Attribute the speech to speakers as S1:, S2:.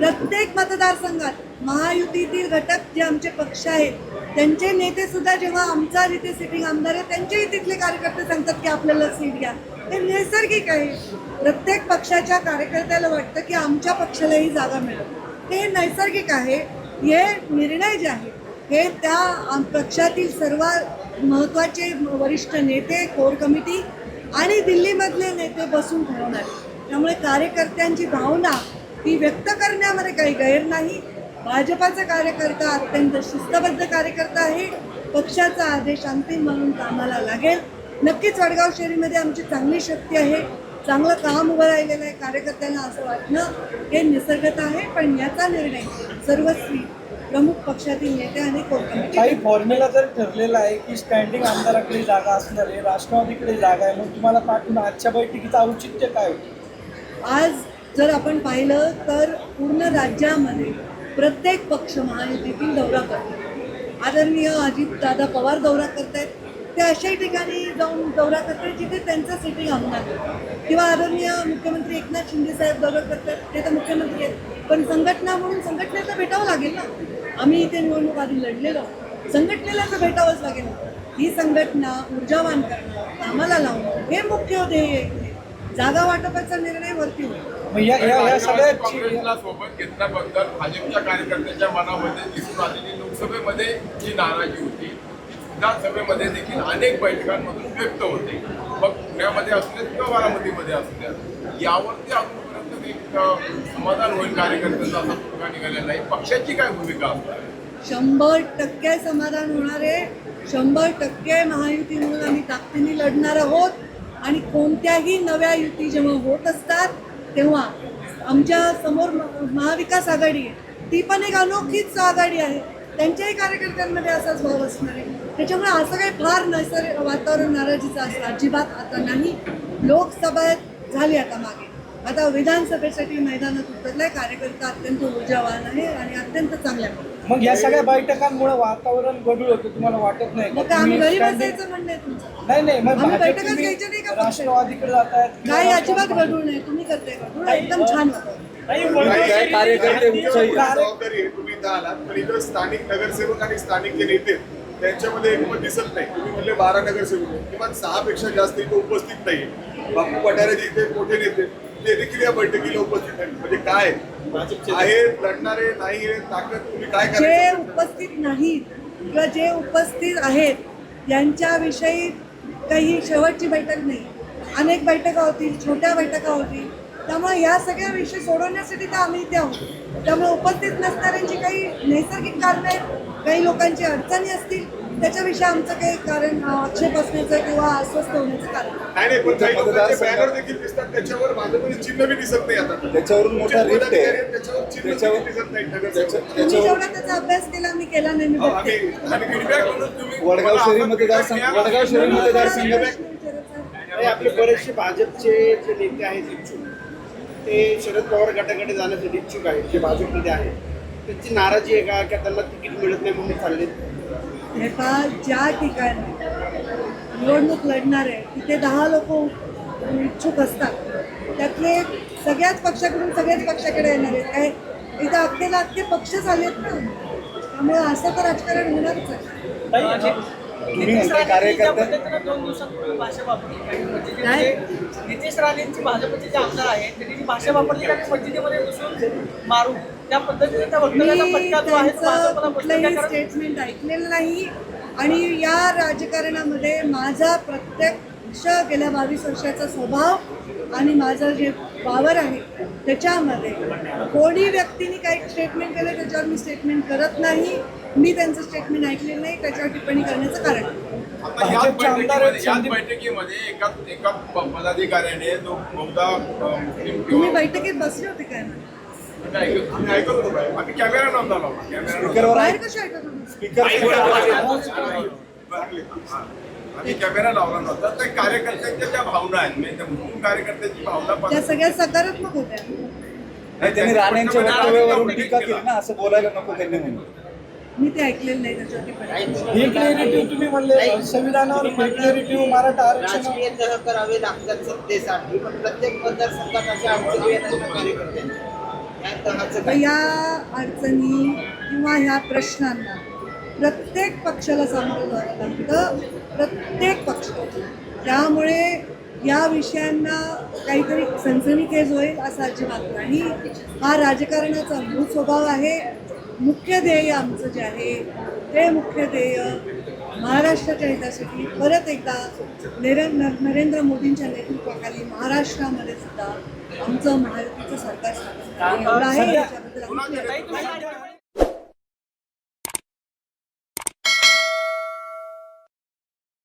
S1: प्रत्येक मतदारसंघात महायुतीतील घटक जे आमचे पक्ष आहेत त्यांचे नेते सुद्धा जेव्हा आमचा जिथे सिटिंग आमदार आहे त्यांचेही तिथले कार्यकर्ते सांगतात की आपल्याला सीट घ्या. हे नैसर्गिक आहे. प्रत्येक पक्षाच्या कार्यकर्त्याला वाटतं की आमच्या पक्षालाही जागा मिळेल. हे नैसर्गिक आहे. हे निर्णय जे आहे हे त्या आम- पक्षातील सर्वात महत्त्वाचे वरिष्ठ नेते कोर कमिटी आणि दिल्लीमधले नेते बसून ठरवणार त्यामुळे कार्यकर्त्यांची भावना ही व्यक्त करण्यामध्ये काही गैर नाही. भाजपाचा कार्यकर्ता अत्यंत शिस्तबद्ध कार्यकर्ता आहे पक्षाचा आदेश अंतिम म्हणून कामाला लागेल. नक्कीच वडगाव शहरीमध्ये आमची चांगली शक्ती आहे. चांगलं काम उभं राहिलेलं आहे कार्यकर्त्यांना असं वाटणं हे निसर्गत आहे. पण याचा निर्णय सर्वस्वी प्रमुख पक्षातील नेते आणि
S2: काही फॉर्म्युला जर ठरलेला आहे की स्टँडिंग आमदाराकडे जागा असणार आहे राष्ट्रवादीकडे जागा आहे मग तुम्हाला पाठवून आजच्या बैठकीचं औचित्य काय
S1: आज जर आपण पाहिलं तर पूर्ण राज्यामध्ये प्रत्येक पक्ष महायुतीतील दौरा करतो. आदरणीय अजितदादा पवार दौरा करतायत. ते अशाही ठिकाणी जाऊन दौरा करतात जिथे त्यांचं सिटिंग आमदार किंवा आदरणीय मुख्यमंत्री एकनाथ शिंदे साहेब दौरा करतात ते तर मुख्यमंत्री आहेत. पण संघटना म्हणून संघटनेला भेटावं लागेल ना? आम्ही इथे निवडणूक आधी लढलेलो संघटनेला तर भेटावंच लागेल. ही संघटना ऊर्जावान करणं कामाला लावणं हे मुख्य ध्येय आहे. जागा वाटपाचा निर्णय वरती होतो.
S2: या या या सगळ्या
S3: काँग्रेसला सोबत घेतल्याबद्दल भाजपच्या कार्यकर्त्यांच्या मनामध्ये दिसून आलेली लोकसभेमध्ये जी नाराजी होती विधानसभेमध्ये देखील अनेक बैठकांमधून व्यक्त होते. मग पुण्यामध्ये असू देत किंवा बारामतीमध्ये असू द्या यावरती अजूनपर्यंत एक समाधान होईल कार्यकर्त्यांचा असा भूमिका निघालेला नाही पक्षाची काय भूमिका असणार?
S1: शंभर टक्के समाधान होणार आहे. शंभर टक्के महायुती म्हणून आम्ही ताकदीने लढणार आहोत आणि कोणत्याही नव्या युती जेव्हा होत असतात तेव्हा आमच्यासमोर महाविकास आघाडी आहे. ती पण एक अनोखीच आघाडी आहे. त्यांच्याही कार्यकर्त्यांमध्ये असाच भाव असणार आहे. त्याच्यामुळे असं काही फार नैसर्गिक वातावरण नाराजीचं असं अजिबात आता नाही. लोकसभा झाली आता मागे. आता विधानसभेसाठी मैदानात उतरलाय. कार्यकर्ता अत्यंत ऊर्जावान आहे आणि अत्यंत चांगल्या
S2: मग या सगळ्या बैठकांमुळे वातावरण गढूळ होतं तुम्हाला वाटत नाही
S1: मग
S2: का?
S1: काय आम्ही
S2: तुम्ही
S1: घरी
S2: standing-
S1: बसायचं म्हणणं आहे तुमचं.
S2: नाही नाही मग
S1: आम्ही
S2: भाजप
S1: बैठकच
S2: तुम्ही
S1: घ्यायच्या नाही का पक्षात?
S2: राष्ट्रवादीकडे किंवा
S1: अजिबात घडू नये तुम्ही करते घडू एकदम छान वाटतं
S4: काय कार्यकर्ते उत्साही आहेत.
S5: जबाबदारी आहे तुम्ही इथं आलात पण इथं स्थानिक नगरसेवक आणि स्थानिक जे नेते आहेत, त्यांच्यामध्ये एकमत दिसत नाही. तुम्ही म्हणले बारा नगरसेवक आहेत. किमान सहा पेक्षा जास्त इथं उपस्थित नाही बापू पठारे जे इथे मोठे नेते. ते देखील या बैठकीला उपस्थित म्हणजे काय? आहेत लढणारे नाही आहेत ताकद तुम्ही काय
S1: जे
S5: करायचं
S1: उपस्थित नाहीत किंवा जे उपस्थित आहेत यांच्याविषयी काही शेवटची बैठक नाही. अनेक बैठका होतील छोट्या बैठका होतील. त्यामुळे या सगळ्या विषय सोडवण्यासाठी तर आम्ही इथे आहोत. त्यामुळे उपस्थित नसणाऱ्यांची काही नैसर्गिक कारणं आहेत काही लोकांची अडचणी असतील त्याच्याविषयी आमचं काही कारण आक्षेप असण्याचं किंवा अस्वस्थ होण्याचं कारण. नाही.
S5: नाही नाही पण काही लोकांचे
S4: मतदारसंघात-
S5: बॅनर देखील दिसतात त्याच्यावर चिन्ह बी दिसत नाही आता.
S4: त्याच्यावरून मोठा
S5: तुमचे
S4: रिफ्ट
S5: पदाधिकारी
S4: आहे.
S5: आहेत, त्याच्यावर चिन्ह
S4: त्याच्यावर-
S5: देखील दिसत नाही
S4: त्याच्या-
S5: नगरसेवक.
S1: तुम्ही
S4: त्याच्यावर
S1: जेवढा त्याचा अभ्यास केला मी केला नाही मी
S5: हो,
S1: बघते.
S5: आम्ही
S3: आणि feedback म्हणून तुम्ही
S4: वडगाव
S3: मला
S4: शहरी मतदारसंघ
S3: feedback.
S4: वडगाव शहरी मतदारसंघात
S6: आपले बरेचसे भाजपचे जे नेते आहेत इच्छुक ते शरद पवार गटाकडे जाण्यासाठी इच्छुक आहेत जे भाजपमध्ये आहेत. त्यांची नाराजी आहे का? की त्यांना तिकीट मिळत नाही म्हणून चालले
S1: हे पहा ज्या ठिकाणी निवडणूक लढणार आहे तिथे दहा लोक इच्छुक असतात. त्यातले सगळ्याच पक्षाकडून सगळ्याच पक्षाकडे येणार आहेत. काय इथं अख्खेला अख्खे पक्ष झालेत ना? त्यामुळे असं तर राजकारण होणारच आहे. काय?
S7: नितेश राणेंची भाजपचे जे आमदार आहेत त्यांनी जी भाषा वापरली आणि मस्जिदीमध्ये घुसून मारू त्या पद्धतीने त्या फटका आहे
S1: कुठलंही स्टेटमेंट ऐकलेलं नाही. आणि या राजकारणामध्ये माझा प्रत्यक्ष गेल्या बावीस वर्षाचा स्वभाव आणि माझं जे वावर आहे त्याच्यामध्ये कोणी व्यक्तीने काही स्टेटमेंट केलं त्याच्यावर मी स्टेटमेंट करत नाही. मी त्यांचं स्टेटमेंट ऐकलेलं नाही त्याच्यावर टिप्पणी करण्याचं कारण. नाही.
S3: आता याच
S2: भाजपचे आमदार आहेत
S3: बैठकीमध्ये याच
S2: संदीप-
S3: बैठकीमध्ये एका एका प- पदाधिकाऱ्याने जो बहुधा अं, मुस्लिम
S1: तुम्ही
S3: किंवा
S1: बैठकीत बसले होते काय?
S3: कॅमेरा लावला कॅमेरा नव्हता. त्या कार्यकर्त्यांच्या ज्या भावना आहेत म्हणजे कार्यकर्त्यांची भावना पण-
S1: त्या सगळ्या सकारात्मक होत्या.
S4: नाही त्यांनी राणेंच्या वक्तव्यावरून टीका केली ना असं बोलायला नको त्यांनी म्हणून.
S1: मी ते ऐकलेलं नाही त्याच्यावर टिप्पणी
S2: फेक नेरेटिव्ह तुम्ही म्हणले संविधानावर नेरेटिव्ह मराठा आरक्षण.
S7: करावे लागतात सत्तेसाठी पण प्रत्येक मतदारसंघात येतात ना कार्यकर्त्यांच्या.
S6: या
S1: अडचणी किंवा ह्या प्रश्नांना प्रत्येक पक्षाला सामोरं जावं लागतं प्रत्येक पक्ष. त्यामुळे या विषयांना काहीतरी सनसनीखेज होईल असं अजिबात नाही. हा राजकारणाचा मूळ स्वभाव आहे. मुख्य ध्येय आमचं जे आहे ते मुख्य ध्येय महाराष्ट्राच्या हितासाठी परत एकदा नरेंद्र नरेंद्र मोदींच्या नेतृत्वाखाली महाराष्ट्रामध्ये सुद्धा आमचं महायुतीचं सरकार स्थापन आहे.